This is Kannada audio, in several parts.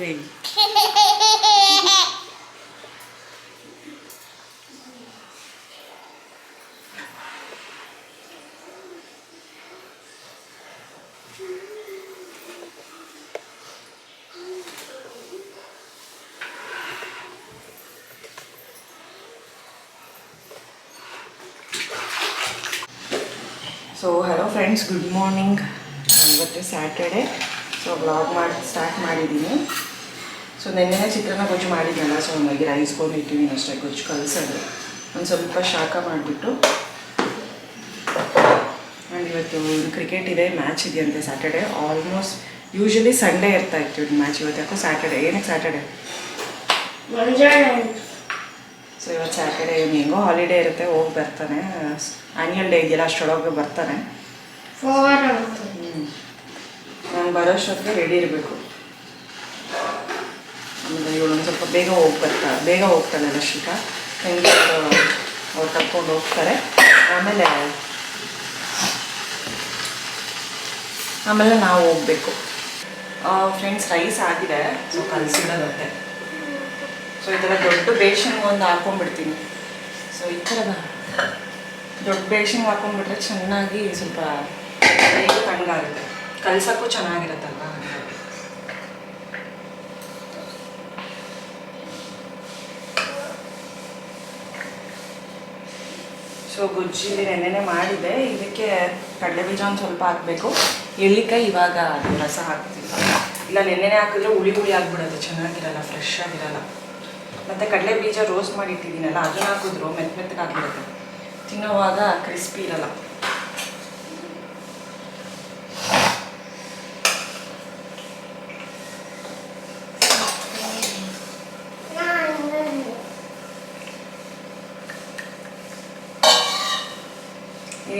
Ready so hello friends good morning ಇವತ್ತು ಸ್ಯಾಟರ್ಡೆ ಸೊ ಬ್ಲಾಗ್ ಮಾಡಿ ಸ್ಟಾರ್ಟ್ ಮಾಡಿದ್ದೀನಿ ಸೊ ನೆನ್ನೆ ಚಿತ್ರಾನ್ನ ಗೊಜ್ಜು ಮಾಡಿದ್ನಲ್ಲ ಸೊ ಹಂಗಾಗಿ ರೈಸ್ ಇಟ್ಟಿದ್ದೀನಿ ಅಷ್ಟೇ ಗೊಜ್ಜು ಕಲಸೋದು. ಒಂದು ಸ್ವಲ್ಪ ಶಾಖ ಮಾಡಿಬಿಟ್ಟು ಆ್ಯಂಡ್ ಇವತ್ತು ಕ್ರಿಕೆಟ್ ಇದೆ ಮ್ಯಾಚ್ ಇದೆಯಂತೆ ಸ್ಯಾಟರ್ಡೆ ಆಲ್ಮೋಸ್ಟ್ ಯೂಶಲಿ ಸಂಡೇ ಇರ್ತಾ ಇತ್ತು ಮ್ಯಾಚ್ ಇವತ್ತು ಯಾಕೋ ಸ್ಯಾಟರ್ಡೆ ಏನಕ್ಕೆ ಸ್ಯಾಟರ್ಡೆ ಸೊ ಇವತ್ತು ಸ್ಯಾಟರ್ಡೆ ಇವ್ನು ಹೆಂಗೋ ಹಾಲಿಡೇ ಇರುತ್ತೆ ಹೋಗಿ ಬರ್ತಾನೆ. ಆ್ಯನ್ಯಲ್ ಡೇ ಇದೆಯಲ್ಲ ಅಷ್ಟರೊಳಗೆ ಬರ್ತಾನೆ. ನಾನು ಬರೋಷ್ಟೊತ್ತಿಗೆ ರೆಡಿ ಇರಬೇಕು. ಆಮೇಲೆ ಒಂದು ಸ್ವಲ್ಪ ಬೇಗ ಹೋಗಿ ಬರ್ತಾ ಬೇಗ ಹೋಗ್ತಾಳೆ ರಶ್ಮಿಕಾ ಹೆಂಗೆ ಅವ್ರು ಕರ್ಕೊಂಡು ಹೋಗ್ತಾರೆ. ಆಮೇಲೆ ಆಮೇಲೆ ನಾವು ಹೋಗ್ಬೇಕು. ಫ್ರೆಂಡ್ಸ್ ರೈಸ್ ಆಗಿದೆ ಸೊ ಕಲಸಿಡೋದತ್ತೆ ಸೊ ಈ ಥರ ದೊಡ್ಡ ಬೇಷನ್ಗೆ ಒಂದು ಹಾಕೊಂಡ್ಬಿಡ್ತೀನಿ. ಸೊ ಈ ಥರದ ದೊಡ್ಡ ಬೇಷನ್ಗೆ ಹಾಕೊಂಡ್ಬಿಟ್ರೆ ಚೆನ್ನಾಗಿ ಸ್ವಲ್ಪ, ಬೇಗ ತಣ್ಣಗಾಗುತ್ತೆ ಚೆನ್ನಾಗಿರುತ್ತಲ್ಲ ಚೆನ್ನಾಗಿರುತ್ತಲ್ವ ಹಾಗಾಗಿ ಸೊ ಗುಜ್ಜಿ ನೆನ್ನೆನೆ ಮಾಡಿದೆ. ಇದಕ್ಕೆ ಕಡಲೆ ಬೀಜ ಒಂದು ಸ್ವಲ್ಪ ಹಾಕಬೇಕು. ಎಳ್ಳಿಕಾಯಿ ಇವಾಗ ರಸ ಹಾಕ್ತೀನಿ ಇಲ್ಲ ನೆನ್ನೆನೆ ಹಾಕಿದ್ರೆ ಹುಳಿ ಹುಳಿ ಆಗಿಬಿಡುತ್ತೆ. ಚೆನ್ನಾಗಿರಲ್ಲ ಫ್ರೆಶ್ ಆಗಿರಲ್ಲ. ಮತ್ತು ಕಡಲೆ ಬೀಜ ರೋಸ್ಟ್ ಮಾಡಿ ಇಟ್ಟಿದ್ದೀನಲ್ಲ ಅದನ್ನ ಹಾಕಿದ್ರು. ಮೆತ್ತ ಮೆತ್ತಗೆ ಆಗಿಬಿಡುತ್ತೆ. ತಿನ್ನೋವಾಗ ಕ್ರಿಸ್ಪಿ ಇರಲ್ಲ.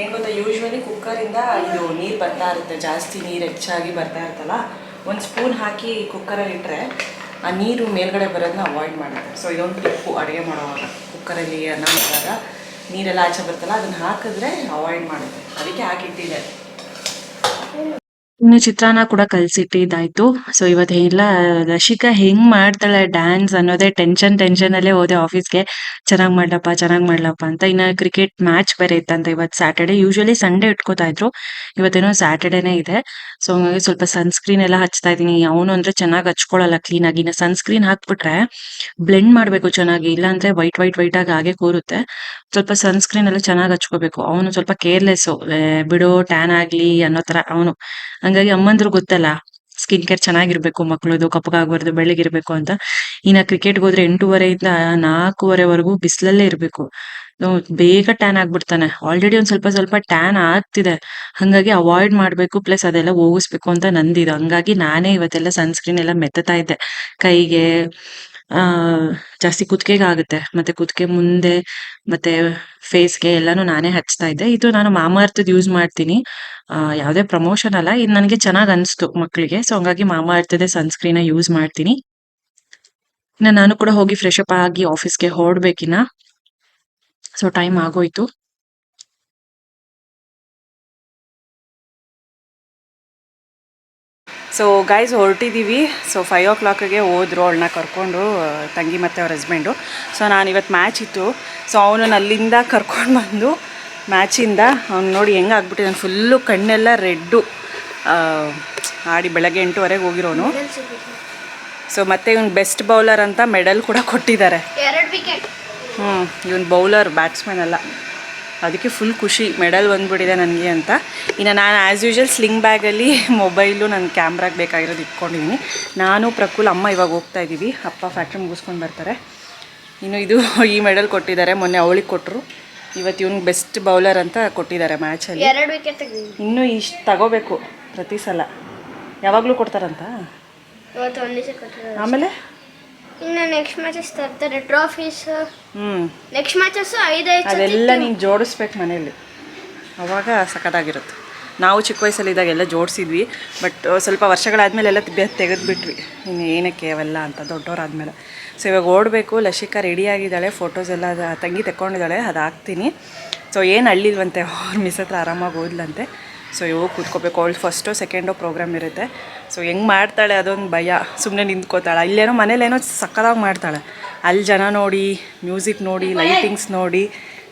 ಏನು ಗೊತ್ತಾ ಯೂಶ್ವಲಿ ಕುಕ್ಕರಿಂದ ಇದು ನೀರು ಬರ್ತಾ ಇರುತ್ತೆ, ಜಾಸ್ತಿ ನೀರು ಹೆಚ್ಚಾಗಿ ಬರ್ತಾ ಇರುತ್ತಲ್ಲ, ಒಂದು ಸ್ಪೂನ್ ಹಾಕಿ ಕುಕ್ಕರಲ್ಲಿ ಇಟ್ಟರೆ ಆ ನೀರು ಮೇಲ್ಗಡೆ ಬರೋದನ್ನ ಅವಾಯ್ಡ್ ಮಾಡುತ್ತೆ ಸೊ ಇದೊಂದು ಟಿಪ್ಪು ಅಡುಗೆ ಮಾಡುವಾಗ ಕುಕ್ಕರಲ್ಲಿ ಅನ್ನ ಮಾಡಿದಾಗ ನೀರೆಲ್ಲ ಆಚೆ ಬರ್ತಲ್ಲ ಅದನ್ನು ಹಾಕಿದ್ರೆ ಅವಾಯ್ಡ್ ಮಾಡುತ್ತೆ ಅದಕ್ಕೆ ಹಾಕಿಟ್ಟಿದೆ. ಇನ್ನು ಚಿತ್ರಾನ್ನ ಕೂಡ ಕಲ್ಸಿಟ್ಟಿದ್ದಾಯ್ತು. ಸೊ ಇವತ್ತು ಎಲ್ಲ ರಶಿಕಾ ಹೆಂಗ್ ಮಾಡ್ತಾಳೆ ಡ್ಯಾನ್ಸ್ ಅನ್ನೋದೇ ಟೆನ್ಷನ್ ಟೆನ್ಷನ್ ಅಲ್ಲೇ ಹೋದೆ ಆಫೀಸ್ಗೆ ಚೆನ್ನಾಗ್ ಮಾಡ್ಲಪ್ಪ ಚೆನ್ನಾಗ್ ಮಾಡ್ಲಪ್ಪ ಅಂತ. ಇನ್ನ ಕ್ರಿಕೆಟ್ ಮ್ಯಾಚ್ ಬೇರೆ ಇತ್ತಂತ ಇವತ್ತು ಸ್ಯಾಟರ್ಡೆ ಯೂಶಲಿ ಸಂಡೇ ಇಟ್ಕೋತಾ ಇದ್ರು. ಇವತ್ತೇನೋ ಸ್ಯಾಟರ್ಡೇನೇ ಇದೆ. ಸೊ ಹಂಗಾಗಿ ಸ್ವಲ್ಪ ಸನ್ಸ್ಕ್ರೀನ್ ಎಲ್ಲ ಹಚ್ತಾ ಇದೀನಿ ಅವನು ಅಂದ್ರೆ ಚೆನ್ನಾಗಿ ಹಚ್ಕೊಳಲ್ಲ ಕ್ಲೀನ್ ಆಗಿ. ಇನ್ನ ಸನ್ಸ್ಕ್ರೀನ್ ಹಾಕ್ಬಿಟ್ರೆ ಬ್ಲೆಂಡ್ ಮಾಡ್ಬೇಕು ಚೆನ್ನಾಗಿ. ಇಲ್ಲಾಂದ್ರೆ ವೈಟ್ ವೈಟ್ ವೈಟ್ ಆಗಿ ಹಾಗೆ ಕೂರುತ್ತೆ. ಸ್ವಲ್ಪ ಸನ್ಸ್ಕ್ರೀನ್ ಎಲ್ಲ ಚೆನ್ನಾಗಿ ಹಚ್ಕೋಬೇಕು. ಅವನು ಸ್ವಲ್ಪ ಕೇರ್ಲೆಸ್ ಬಿಡೋ ಟ್ಯಾನ್ ಆಗ್ಲಿ ಅನ್ನೋ ತರ ಅವನು. ಹಂಗಾಗಿ ಅಮ್ಮಂದ್ರು ಗೊತ್ತಲ್ಲ ಸ್ಕಿನ್ ಕೇರ್ ಚೆನ್ನಾಗಿರ್ಬೇಕು, ಮಕ್ಳದು ಕಪ್ಪಗಾಗಬಾರ್ದು, ಬೆಳ್ಳಗಿರ್ಬೇಕು ಅಂತ. ಇನ್ನ ಕ್ರಿಕೆಟ್ಗೆ ಹೋದ್ರೆ ಎಂಟೂವರೆಯಿಂದ ನಾಲ್ಕೂವರೆವರೆಗೂ ಬಿಸಿಲಲ್ಲೇ ಇರ್ಬೇಕು. ಬೇಗ ಟ್ಯಾನ್ ಆಗ್ಬಿಡ್ತಾನೆ. ಆಲ್ರೆಡಿ ಒಂದ್ ಸ್ವಲ್ಪ ಸ್ವಲ್ಪ ಟ್ಯಾನ್ ಆಗ್ತಿದೆ. ಹಂಗಾಗಿ ಅವಾಯ್ಡ್ ಮಾಡ್ಬೇಕು ಪ್ಲಸ್ ಅದೆಲ್ಲ ಹೋಗಿಸ್ಬೇಕು ಅಂತ ನಂದಿದು. ಹಂಗಾಗಿ ನಾನೇ ಇವತ್ತೆಲ್ಲ ಸನ್ಸ್ಕ್ರೀನ್ ಎಲ್ಲ ಮೆತ್ತತಾ ಇದ್ದೆ ಕೈಗೆ ಆ, ಜಾಸ್ತಿ ಕುತ್ತಿಗೆಗೆ ಆಗುತ್ತೆ. ಮತ್ತೆ ಕುತ್ತಿಗೆ ಮುಂದೆ, ಮತ್ತೆ ಫೇಸ್ಗೆ ಎಲ್ಲಾನು ನಾನೇ ಹಚ್ತಾ ಇದ್ದೆ. ಇದು ನಾನು ಮಾಮಾರ್ಥದ್ ಯೂಸ್ ಮಾಡ್ತೀನಿ. ಆ, ಯಾವುದೇ ಪ್ರಮೋಷನ್ ಅಲ್ಲ ಇದು ನನಗೆ ಚೆನ್ನಾಗ್ ಅನ್ಸ್ತು ಮಕ್ಕಳಿಗೆ ಸೊ ಹಂಗಾಗಿ ಮಾಮಾರ್ಥದೇ ಸನ್ಸ್ಕ್ರೀನ್ ಯೂಸ್ ಮಾಡ್ತೀನಿ. ಇನ್ನ ನಾನು ಕೂಡ ಹೋಗಿ ಫ್ರೆಶ್ ಅಪ್ ಆಗಿ ಆಫೀಸ್ಗೆ ಹೊರಡ್ಬೇಕಿನ್ನ. ಸೊ ಟೈಮ್ ಆಗೋಯ್ತು. ಸೊ ಗಾಯ್ಸ್ ಹೊರಟಿದ್ದೀವಿ ಸೊ ಫೈವ್ ಓ ಕ್ಲಾಕಿಗೆ ಹೋದ್ರು ಅವಳನ್ನ ಕರ್ಕೊಂಡು ತಂಗಿ ಮತ್ತು ಅವ್ರ ಹಸ್ಬೆಂಡು ಸೊ ನಾನು ಇವತ್ತು ಮ್ಯಾಚ್ ಇತ್ತು. ಸೊ ಅವನು ಅಲ್ಲಿಂದ ಕರ್ಕೊಂಡು ಬಂದು ಮ್ಯಾಚಿಂದ ಅವ್ನು ನೋಡಿ ಹೆಂಗೆ ಆಗ್ಬಿಟ್ಟಿದ್ದಾನೆ ಫುಲ್ಲು ಕಣ್ಣೆಲ್ಲ ರೆಡ್ಡು. ಆಡಿ ಬೆಳಗ್ಗೆ ಎಂಟುವರೆಗೆ ಹೋಗಿರೋನು. ಸೊ ಮತ್ತೆ ಇವನು ಬೆಸ್ಟ್ ಬೌಲರ್ ಅಂತ ಮೆಡಲ್ ಕೂಡ ಕೊಟ್ಟಿದ್ದಾರೆ. ಹ್ಞೂ ಇವನು ಬೌಲರ್ ಬ್ಯಾಟ್ಸ್ಮನ್ ಅಲ್ಲ. ಅದಕ್ಕೆ ಫುಲ್ ಖುಷಿ ಮೆಡಲ್ ಬಂದ್ಬಿಟ್ಟಿದೆ ನನಗೆ ಅಂತ. ಇನ್ನು ನಾನು ಆ್ಯಸ್ ಯೂಶಲ್ ಸ್ಲಿಂಗ್ ಬ್ಯಾಗಲ್ಲಿ ಮೊಬೈಲು ನನ್ನ ಕ್ಯಾಮ್ರಾಗೆ ಬೇಕಾಗಿರೋದು ಇಟ್ಕೊಂಡಿದ್ದೀನಿ ನಾನು ಪ್ರಕುಲ್ ಅಮ್ಮ ಇವಾಗ ಹೋಗ್ತಾ ಇದ್ದೀವಿ ಅಪ್ಪ ಫ್ಯಾಕ್ಟ್ರಿ ಮುಗಿಸ್ಕೊಂಡು ಬರ್ತಾರೆ. ಇನ್ನು ಇದು ಈ ಮೆಡಲ್ ಕೊಟ್ಟಿದ್ದಾರೆ. ಮೊನ್ನೆ ಅವಳಿಗೆ ಕೊಟ್ಟರು ಇವತ್ತು ಇವ್ನಿಗೆ ಬೆಸ್ಟ್ ಬೌಲರ್ ಅಂತ ಕೊಟ್ಟಿದ್ದಾರೆ ಮ್ಯಾಚಲ್ಲಿ ಎರಡು ವಿಕೆಟ್ ಇನ್ನೂ ಇಷ್ಟು ತಗೋಬೇಕು ಪ್ರತಿ ಸಲ. ಯಾವಾಗಲೂ ಕೊಡ್ತಾರಂತ? ಆಮೇಲೆ? ಇನ್ನು ನೆಕ್ಸ್ಟ್ ಮ್ಯಾಚಸ್ ತರ್ತಾರೆ ಟ್ರಾಫೀಸ್ ಹ್ಞೂ ನೆಕ್ಸ್ಟ್ ಮ್ಯಾಚಸ್ ಐದೈದು ಅದೆಲ್ಲ ನೀನು ಜೋಡಿಸ್ಬೇಕು ಮನೇಲಿ ಅವಾಗ ಸಖತ್ತಾಗಿರುತ್ತೆ. ನಾವು ಚಿಕ್ಕ ವಯಸ್ಸಲ್ಲಿದ್ದಾಗ ಎಲ್ಲ ಜೋಡಿಸಿದ್ವಿ ಬಟ್ ಸ್ವಲ್ಪ ವರ್ಷಗಳಾದಮೇಲೆ ಎಲ್ಲ ತೆಗೆದುಬಿಟ್ವಿ. ಇನ್ನು ಏನಕ್ಕೆ ಅವೆಲ್ಲ ಅಂತ ದೊಡ್ಡವರಾದ್ಮೇಲೆ ಸೊ ಇವಾಗ ಓಡಬೇಕು ಲಶಿಕಾ ರೆಡಿಯಾಗಿದ್ದಾಳೆ ಫೋಟೋಸ್ ಎಲ್ಲ ತಂಗಿ ತೆಕ್ಕೊಂಡಿದ್ದಾಳೆ ಅದು ಹಾಕ್ತೀನಿ ಸೊ ಏನು ಅಳ್ಳಿಲ್ವಂತೆ ಅವ್ರ ಮಿಸ್ ಹತ್ರ ಆರಾಮಾಗಿ ಓದ್ಲಂತೆ. ಸೊ ಇವು ಕೂತ್ಕೋಬೇಕು. ಅವಳು ಫಸ್ಟು ಸೆಕೆಂಡು ಪ್ರೋಗ್ರಾಮ್ ಇರುತ್ತೆ. ಸೊ ಹೆಂಗೆ ಮಾಡ್ತಾಳೆ ಅದೊಂದು ಭಯ. ಸುಮ್ಮನೆ ನಿಂತ್ಕೋತಾಳೆ. ಇಲ್ಲೇನೋ ಮನೇಲೇನೋ ಸಕ್ಕದಾಗಿ ಮಾಡ್ತಾಳೆ. ಅಲ್ಲಿ ಜನ ನೋಡಿ ಮ್ಯೂಸಿಕ್ ನೋಡಿ ಲೈಟಿಂಗ್ಸ್ ನೋಡಿ.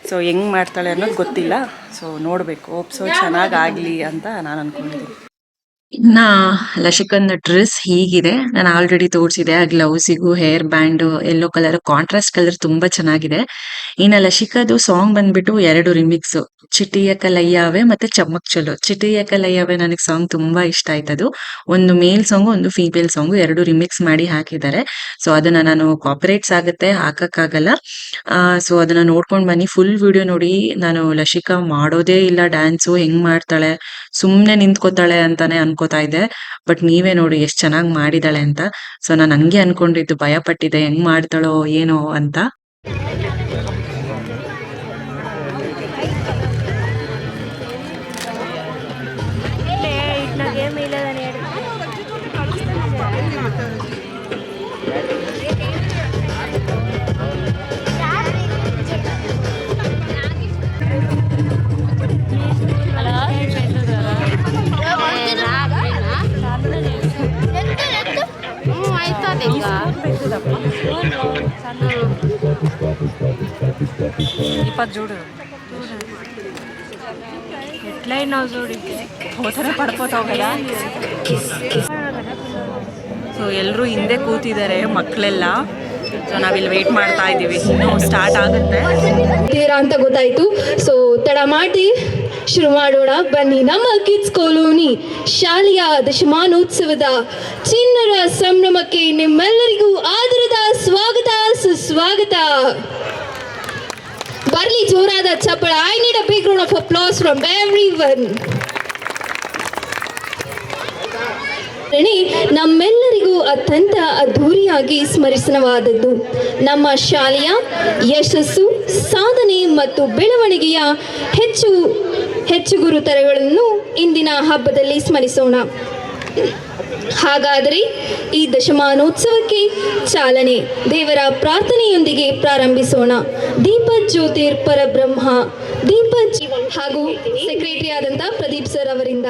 ಸೊ ಹೆಂಗೆ ಮಾಡ್ತಾಳೆ ಅನ್ನೋದು ಗೊತ್ತಿಲ್ಲ. ಸೊ ನೋಡಬೇಕು. ಹೋಪ್ ಸೊ ಚೆನ್ನಾಗಾಗಲಿ ಅಂತ ನಾನು ಅಂದ್ಕೊಂಡಿದ್ದೀನಿ ಇನ್ನ ಲಶಿಕನ್ ಡ್ರೆಸ್ ಹೀಗಿದೆ. ನಾನು ಆಲ್ರೆಡಿ ತೋರಿಸಿದೆ. ಆ ಗ್ಲೌಸಿಗೂ hair band yellow colour contrast colour ತುಂಬಾ ಚೆನ್ನಾಗಿದೆ. ಇನ್ನ ಲಶಿಕಾದು ಸಾಂಗ್ ಬಂದ್ಬಿಟ್ಟು ಎರಡು ರಿಮಿಕ್ಸ್ ಚಿಟಿಯ ಕಲಯ್ಯಾವೆ ಮತ್ತೆ ಚಮಕ್ ಚಲೋ. ಚಿಟಿಯ ಕಲಯ್ಯಾವೆ ನನಗೆ ಸಾಂಗ್ ತುಂಬಾ ಇಷ್ಟ ಆಯ್ತದು. ಒಂದು ಮೇಲ್ ಸಾಂಗ್ ಒಂದು ಫೀಮೇಲ್ ಸಾಂಗ್ ಎರಡು ರಿಮಿಕ್ಸ್ ಮಾಡಿ ಹಾಕಿದ್ದಾರೆ. ಸೊ ಅದನ್ನ ನಾನು ಕಾಪರೇಟ್ಸ್ ಆಗುತ್ತೆ, ಹಾಕಕ್ಕಾಗಲ್ಲ. ಸೊ ಅದನ್ನ ನೋಡ್ಕೊಂಡ್ ಬನ್ನಿ. ಫುಲ್ ವಿಡಿಯೋ ನೋಡಿ. ನಾನು ಲಶಿಕಾ ಮಾಡೋದೇ ಇಲ್ಲ ಡ್ಯಾನ್ಸು ಹೆಂಗ್ ಮಾಡ್ತಾಳೆ, ಸುಮ್ನೆ ನಿಂತ್ಕೋತಾಳೆ ಅಂತಾನೆ ಅನ್ಕೋತಾ ಇದ್ದೆ. ಬಟ್ ನೀವೇ ನೋಡಿ ಎಷ್ಟ್ ಚೆನ್ನಾಗಿ ಮಾಡಿದಾಳೆ ಅಂತ. ಸೊ ನಾನು ಹಂಗೆ ಅನ್ಕೊಂಡಿದ್ದು ಭಯ ಪಟ್ಟಿದ್ದೆ ಹೆಂಗ್ ಮಾಡ್ತಾಳೋ ಏನೋ ಅಂತ. ಇಪ್ಪತ್ತು ಜೋಡು. ಹೋದರೆ ಪಡ್ಕೋತಾವಲ್ಲ ಸೊ ಎಲ್ಲರೂ ಹಿಂದೆ ಕೂತಿದ್ದಾರೆ ಮಕ್ಕಳೆಲ್ಲ ಸೊ ನಾವಿಲ್ಲಿ ವೆಯ್ಟ್ ಮಾಡ್ತಾ ಇದ್ದೀವಿ ಸ್ಟಾರ್ಟ್ ಆಗುತ್ತೆ. ಅಂತ ಗೊತ್ತಾಯ್ತು. ಸೊ ತಡ ಮಾಡಿ ಶುರು ಮಾಡೋಣ ಬನ್ನಿ, ನಮ್ಮ ಕಿಡ್ಸ್ ಕಾಲೋನಿ ಶಾಲೆಯ ದಶಮಾನೋತ್ಸವದ ಚಿನ್ನರ ಸಂಭ್ರಮಕ್ಕೆ ನಿಮ್ಮೆಲ್ಲರಿಗೂ ಆದರದ ಸ್ವಾಗತ, ಸುಸ್ವಾಗತ. ಬರ್ಲಿ, ಜೋರಾದ ಚಪ್ಪಳ. I need a big round of applause from every one ನಮ್ಮೆಲ್ಲರಿಗೂ ಅತ್ಯಂತ ಅದ್ಧೂರಿಯಾಗಿ ಸ್ಮರಿಸನವಾದದ್ದು. ನಮ್ಮ ಶಾಲೆಯ ಯಶಸ್ಸು, ಸಾಧನೆ ಮತ್ತು ಬೆಳವಣಿಗೆಯ ಹೆಚ್ಚು ಹೆಚ್ಚು ಗುರುತರಗಳನ್ನು ಇಂದಿನ ಹಬ್ಬದಲ್ಲಿ ಸ್ಮರಿಸೋಣ. ಹಾಗಾದರೆ ಈ ದಶಮಾನೋತ್ಸವಕ್ಕೆ ಚಾಲನೆ, ದೇವರ ಪ್ರಾರ್ಥನೆಯೊಂದಿಗೆ ಪ್ರಾರಂಭಿಸೋಣ. ದೀಪ ಜ್ಯೋತಿರ್ ಪರಬ್ರಹ್ಮ, ದೀಪ ಹಾಗೂ ಸೆಕ್ರೆಟರಿ ಪ್ರದೀಪ್ ಸರ್ ಅವರಿಂದ.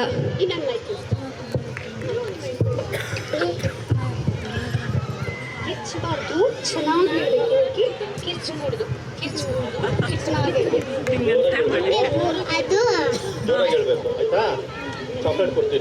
ಚೆನ್ನಾಗಿ চকলেট করতে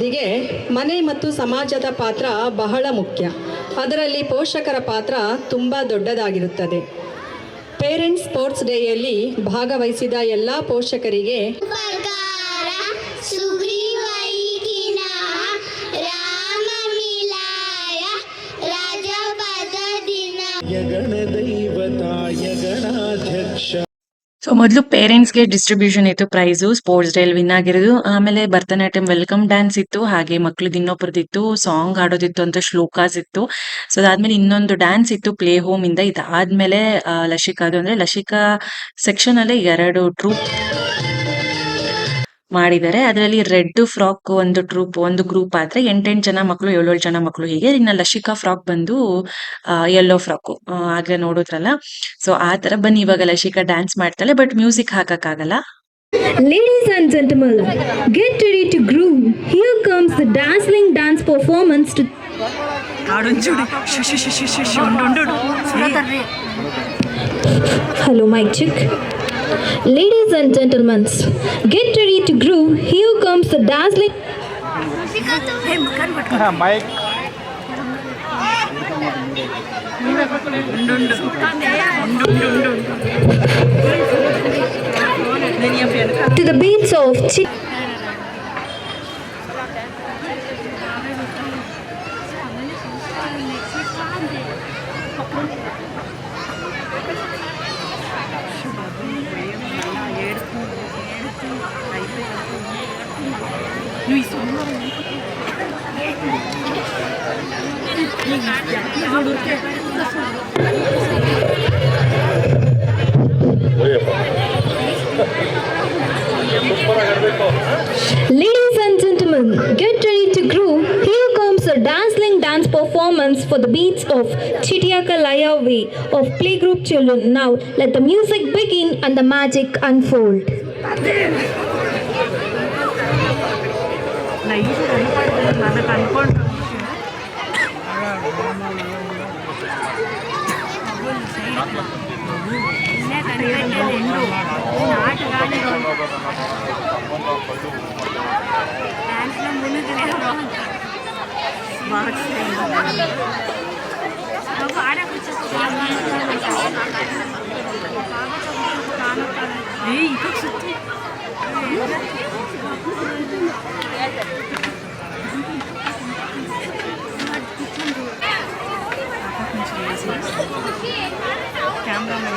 ಅಭಿವೃದ್ಧಿಗೆ ಮನೆ ಮತ್ತು ಸಮಾಜದ ಪಾತ್ರ ಬಹಳ ಮುಖ್ಯ. ಅದರಲ್ಲಿ ಪೋಷಕರ ಪಾತ್ರ ತುಂಬ ದೊಡ್ಡದಾಗಿರುತ್ತದೆ. ಪೇರೆಂಟ್ಸ್ ಸ್ಪೋರ್ಟ್ಸ್ ಡೇಯಲ್ಲಿ ಭಾಗವಹಿಸಿದ ಎಲ್ಲ ಪೋಷಕರಿಗೆ ಸೊ ಮೊದಲು ಪೇರೆಂಟ್ಸ್ಗೆ ಡಿಸ್ಟ್ರಿಬ್ಯೂಷನ್ ಇತ್ತು ಪ್ರೈಸು ಸ್ಪೋರ್ಟ್ಸ್ ಡೇಲ್ ವಿನ್ ಆಗಿರೋದು. ಆಮೇಲೆ ಭರತನಾಟ್ಯಂ ವೆಲ್ಕಮ್ ಡ್ಯಾನ್ಸ್ ಇತ್ತು, ಹಾಗೆ ಮಕ್ಳದ್ದು ಇನ್ನೊಬ್ಬರದಿತ್ತು ಸಾಂಗ್ ಆಡೋದಿತ್ತು ಅಂತ ಶ್ಲೋಕಾಸ್ ಇತ್ತು. ಸೊ ಅದಾದ್ಮೇಲೆ ಇನ್ನೊಂದು ಡ್ಯಾನ್ಸ್ ಇತ್ತು ಪ್ಲೇ ಹೋಮ್ ಇಂದ ಇದಾದ್ಮೇಲೆ ಲಸಿಕಾದು ಅಂದ್ರೆ ಲಶಿಕಾ ಸೆಕ್ಷನ್ ಅಲ್ಲಿ ಎರಡು ಟ್ರೂಪ್ ಮಾಡಿದ್ದಾರೆ ಅದರಲ್ಲಿ ರೆಡ್ ಫ್ರಾಕ್ ಒಂದು ಟ್ರೂಪ್ ಒಂದು ಗ್ರೂಪ್ ಆದ್ರೆ ಎಂಟೆಂಟು ಜನ ಮಕ್ಕಳು ಏಳೇಳು ಜನ ಮಕ್ಕಳು ಹೀಗೆ ಇನ್ನ ಲಶಿಕಾ ಫ್ರಾಕ್ ಬಂದು ಯೆಲ್ಲೋ ಫ್ರಾಕು ಆಗ್ಲೇ ನೋಡಿದ್ರಲ್ಲ ಸೊ ಆ ತರ ಬನ್ನಿ ಇವಾಗ ಲಶಿಕಾ ಡ್ಯಾನ್ಸ್ ಮಾಡ್ತಾಳೆ ಬಟ್ ಮ್ಯೂಸಿಕ್ ಹಾಕಕ್ಕಾಗಲ್ಲ Ladies and gentlemen, get ready to groove. Here comes the dazzling dance performance to. Hello, mic check. Ladies and gentlemen, get ready to groove. Here comes the dazzling. to the beats of Ladies and gentlemen, get ready to groove. Here comes a dazzling dance performance for the beats of Chitiaka Laya Way of playgroup children. Now let the music begin and the magic unfold. 에이 이거 좋대 cameraman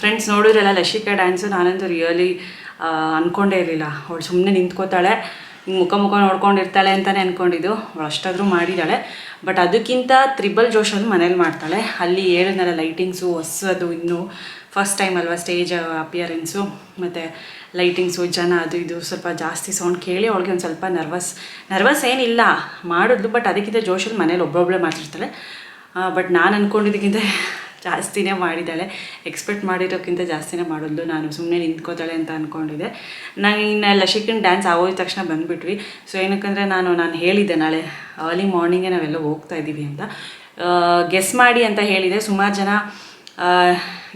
friends ನೋಡಿದ್ರಲ್ಲ ಲಶಿಕಾ ಡ್ಯಾನ್ಸು ನಾನಂತೂ ರಿಯಲಿ ಅಂದ್ಕೊಂಡೇ ಇರಲಿಲ್ಲ. ಅವಳು ಸುಮ್ಮನೆ ನಿಂತ್ಕೋತಾಳೆ. ಹಿಂಗೆ ಮುಖ ಮುಖ ನೋಡ್ಕೊಂಡಿರ್ತಾಳೆ ಅಂತಲೇ ಅಂದ್ಕೊಂಡಿದ್ದು ಅವಳು ಅಷ್ಟಾದರೂ ಮಾಡಿದ್ದಾಳೆ. ಬಟ್ ಅದಕ್ಕಿಂತ ತ್ರಿಬಲ್ ಜೋಶಲ್ಲಿ ಮನೇಲಿ ಮಾಡ್ತಾಳೆ. ಅಲ್ಲಿ ಹೇಳಿದ್ನಲ್ಲ ಲೈಟಿಂಗ್ಸು ಹೊಸದು ಇನ್ನೂ ಫಸ್ಟ್ ಟೈಮ್ ಅಲ್ವಾ ಸ್ಟೇಜ್ ಅಪಿಯರೆನ್ಸು ಮತ್ತು ಲೈಟಿಂಗ್ಸು ಜನ ಅದು ಇದು ಸ್ವಲ್ಪ ಜಾಸ್ತಿ ಸೌಂಡ್ ಕೇಳಿ ಅವಳಿಗೆ ಒಂದು ಸ್ವಲ್ಪ ನರ್ವಸ್ ನರ್ವಸ್ ಏನಿಲ್ಲ. ಮಾಡಿದ್ಲು ಬಟ್ ಅದಕ್ಕಿಂತ ಜೋಶಲ್ಲಿ ಮನೇಲಿ ಒಬ್ಬೊಬ್ಬಳೇ ಮಾಡ್ತಿರ್ತಾಳೆ. ಬಟ್ ನಾನು ಅಂದ್ಕೊಂಡಿದ್ದಕ್ಕಿಂತ ಜಾಸ್ತಿನೇ ಮಾಡಿದ್ದಾಳೆ. ಎಕ್ಸ್ಪೆಕ್ಟ್ ಮಾಡಿರೋಕ್ಕಿಂತ ಜಾಸ್ತಿನೇ ಮಾಡೋದು. ನಾನು ಸುಮ್ಮನೆ ನಿಂತ್ಕೋತಾಳೆ ಅಂತ ಅಂದ್ಕೊಂಡಿದ್ದೆ ನಾನು ಇನ್ನು ಲಶಿಕನ್ ಡ್ಯಾನ್ಸ್ ಆಗೋದ ತಕ್ಷಣ ಬಂದುಬಿಟ್ವಿ. ಸೊ ಏನಕ್ಕಂದರೆ ನಾನು ನಾನು ಹೇಳಿದ್ದೆ ನಾಳೆ ಅರ್ಲಿ ಮಾರ್ನಿಂಗೇ ನಾವೆಲ್ಲ ಹೋಗ್ತಾ ಇದ್ದೀವಿ ಅಂತ. ಗೆಸ್ ಮಾಡಿ ಅಂತ ಹೇಳಿದೆ. ಸುಮಾರು ಜನ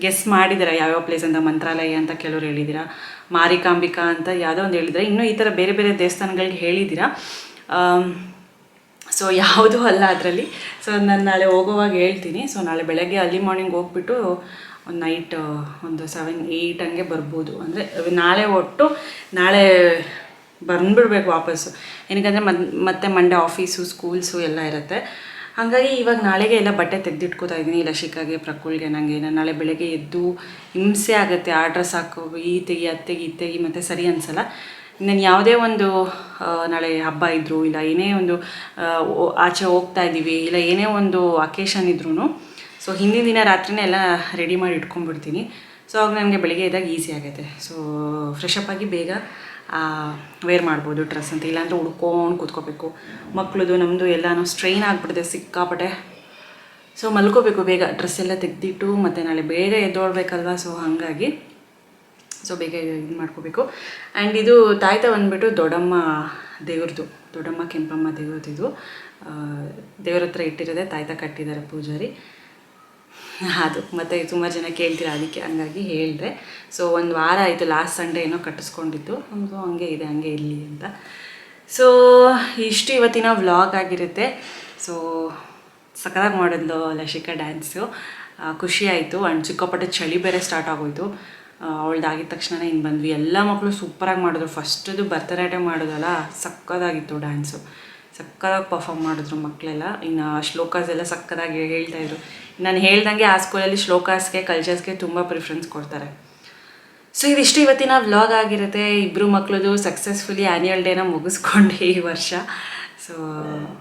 ಗೆಸ್ ಮಾಡಿದ್ದೀರಾ ಯಾವ್ಯಾವ ಪ್ಲೇಸ್ ಅಂತ, ಮಂತ್ರಾಲಯ ಅಂತ ಕೆಲವರು ಹೇಳಿದ್ದೀರಾ ಮಾರಿಕಾಂಬಿಕಾ ಅಂತ ಯಾವುದೋ ಒಂದು ಹೇಳಿದ್ರೆ. ಇನ್ನೂ ಈ ಥರ ಬೇರೆ ಬೇರೆ ದೇವಸ್ಥಾನಗಳಿಗೆ ಹೇಳಿದ್ದೀರಾ ಸೊ ಯಾವುದೂ ಅಲ್ಲ ಅದರಲ್ಲಿ. ಸೊ ನಾನು ನಾಳೆ ಹೋಗೋವಾಗ ಹೇಳ್ತೀನಿ. ಸೊ ನಾಳೆ ಬೆಳಗ್ಗೆ ಅರ್ಲಿ ಮಾರ್ನಿಂಗ್ ಹೋಗ್ಬಿಟ್ಟು ಒಂದು ನೈಟ್ ಒಂದು ಸೆವೆನ್ ಏಯ್ಟ್ ಹಂಗೆ ಬರ್ಬೋದು. ಅಂದರೆ, ನಾಳೆ ಒಟ್ಟು ನಾಳೆ ಬಂದುಬಿಡ್ಬೇಕು ವಾಪಸ್ಸು. ಏನಕ್ಕಂದರೆ ಮತ್ತೆ ಮಂಡೆ ಆಫೀಸು ಸ್ಕೂಲ್ಸು ಎಲ್ಲ ಇರುತ್ತೆ. ಹಾಗಾಗಿ ಇವಾಗ ನಾಳೆಗೆ ಎಲ್ಲ ಬಟ್ಟೆ ತೆಗೆದಿಟ್ಕೋತಾ ಇದ್ದೀನಿ. ಲಶಿಕಾಗೆ ಪ್ರಕುಲ್ಗೆ ನನಗೆ ನಾನು ನಾಳೆ ಬೆಳಗ್ಗೆ ಎದ್ದು ಹಿಂಸೆ ಆಗುತ್ತೆ. ಆ ಡ್ರೆಸ್ ಹಾಕೋ, ಈ ತೆಗಿ ಅತ್ತೆಗೆ ಈ ತೆಗಿ, ಮತ್ತು ಸರಿ ಅನಿಸಲ್ಲ. ನಾನು ಯಾವುದೇ ಒಂದು ನಾಳೆ ಹಬ್ಬ ಇದ್ದರು ಇಲ್ಲ ಏನೇ ಒಂದು ಆಚೆ ಹೋಗ್ತಾ ಇದ್ದೀವಿ ಇಲ್ಲ ಏನೇ ಒಂದು ಅಕೇಶನ್ ಇದ್ರೂ ಸೊ ಹಿಂದಿನ ದಿನ ರಾತ್ರಿನೇ ಎಲ್ಲ ರೆಡಿ ಮಾಡಿ ಇಟ್ಕೊಂಡ್ಬಿಡ್ತೀನಿ. ಸೊ ಆಗ ನನಗೆ ಬೆಳಿಗ್ಗೆ ಇದ್ದಾಗ ಈಸಿ ಆಗುತ್ತೆ. ಸೊ ಫ್ರೆಶ್ ಅಪ್ ಆಗಿ ಬೇಗ ವೇರ್ ಮಾಡ್ಬೋದು ಡ್ರೆಸ್ ಅಂತ, ಇಲ್ಲಾಂದರೆ ಉಡ್ಕೊಂಡು ಕೂತ್ಕೋಬೇಕು. ಮಕ್ಕಳದು ನಮ್ಮದು ಎಲ್ಲನೂ ಸ್ಟ್ರೈನ್ ಆಗಿಬಿಡುತ್ತೆ, ಸಿಕ್ಕಾಪಟ್ಟೆ. ಸೊ ಮಲ್ಕೋಬೇಕು, ಬೇಗ ಡ್ರೆಸ್ ಎಲ್ಲ ತೆಗೆದಿಟ್ಟು ಮತ್ತು ನಾಳೆ ಬೇಗ ಎದ್ದೋಳ್ಬೇಕಲ್ವಾ? ಸೊ ಹಾಗಾಗಿ ಸೊ ಬೇಗ ಇದು ಮಾಡ್ಕೋಬೇಕು. ಆ್ಯಂಡ್ ಇದು ತಾಯ್ತ ಬಂದುಬಿಟ್ಟು ದೊಡ್ಡಮ್ಮ ದೇವ್ರದ್ದು, ದೊಡ್ಡಮ್ಮ ಕೆಂಪಮ್ಮ ದೇವ್ರದ್ದು ಇದು. ದೇವ್ರ ಹತ್ರ ಇಟ್ಟಿರೋದೆ ತಾಯ್ತ ಕಟ್ಟಿದ್ದಾರೆ ಪೂಜಾರಿ. ಅದು, ಮತ್ತು ತುಂಬ ಜನ ಕೇಳ್ತೀರ ಅದಕ್ಕೆ, ಹಂಗಾಗಿ ಹೇಳಿದೆ. ಸೊ ಒಂದು ವಾರ ಆಯಿತು ಲಾಸ್ಟ್ ಸಂಡೇ ಏನೋ ಕಟ್ಟಿಸ್ಕೊಂಡಿತ್ತು ಸೊ ಹಂಗೆ ಇದೆ, ಹಂಗೆ ಇರಲಿ ಅಂತ. ಸೊ ಇಷ್ಟು ಇವತ್ತಿನ ವ್ಲಾಗ್ ಆಗಿರುತ್ತೆ. ಸೊ ಸಖತ್ತಾಗಿ ಮಾಡಿದ್ಲು ಲಶಿಕಾ ಡ್ಯಾನ್ಸು ಖುಷಿ ಆಯಿತು. ಆ್ಯಂಡ್ ಸಿಕ್ಕಾಪಟ್ಟೆ ಚಳಿ ಬೇರೆ ಸ್ಟಾರ್ಟ್ ಆಗೋಯ್ತು. ಅವಳ್ದು ಆಗಿದ ತಕ್ಷಣನೇ ಇನ್ನು ಬಂದ್ವಿ. ಎಲ್ಲ ಮಕ್ಕಳು ಸೂಪರಾಗಿ ಮಾಡಿದ್ರು. ಫಸ್ಟದು ಭರತನಾಟ್ಯ ಮಾಡೋದಲ್ಲ, ಸಕ್ಕದಾಗಿತ್ತು ಡ್ಯಾನ್ಸು ಸಕ್ಕದಾಗಿ ಪರ್ಫಾಮ್ ಮಾಡಿದ್ರು ಮಕ್ಕಳೆಲ್ಲ ಇನ್ನು ಶ್ಲೋಕಾಸ್ ಎಲ್ಲ ಸಕ್ಕದಾಗಿ ಹೇಳ್ತಾಯಿದ್ರು ನಾನು ಹೇಳ್ದಂಗೆ ಆ ಸ್ಕೂಲಲ್ಲಿ ಶ್ಲೋಕಾಸ್ಗೆ ಕಲ್ಚರ್ಸ್ಗೆ ತುಂಬ ಪ್ರಿಫರೆನ್ಸ್ ಕೊಡ್ತಾರೆ. ಸೊ ಇದಿಷ್ಟು ಇವತ್ತಿನ ವ್ಲಾಗ್ ಆಗಿರುತ್ತೆ. ಇಬ್ಬರು ಮಕ್ಕಳದು ಸಕ್ಸಸ್ಫುಲಿ ಆ್ಯನ್ಯುವಲ್ ಡೇನ ಮುಗಿಸ್ಕೊಂಡೆ ಈ ವರ್ಷ. ಸೊ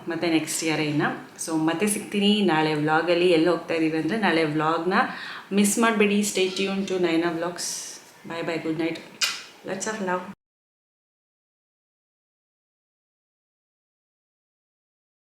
ಮತ್ತು ನೆಕ್ಸ್ಟ್ ಇಯರ್ ಇನ್ನು. ಸೊ ಮತ್ತೆ ಸಿಗ್ತೀನಿ. ನಾಳೆ ವ್ಲಾಗಲ್ಲಿ ಎಲ್ಲಿ ಹೋಗ್ತಾ ಇದ್ದೀವಿ ಅಂದರೆ ನಾಳೆ ವ್ಲಾಗ್ನ ಮಿಸ್ ಮಾಡಬೇಡಿ stay tune to Naina vlogs bye bye good night lots of love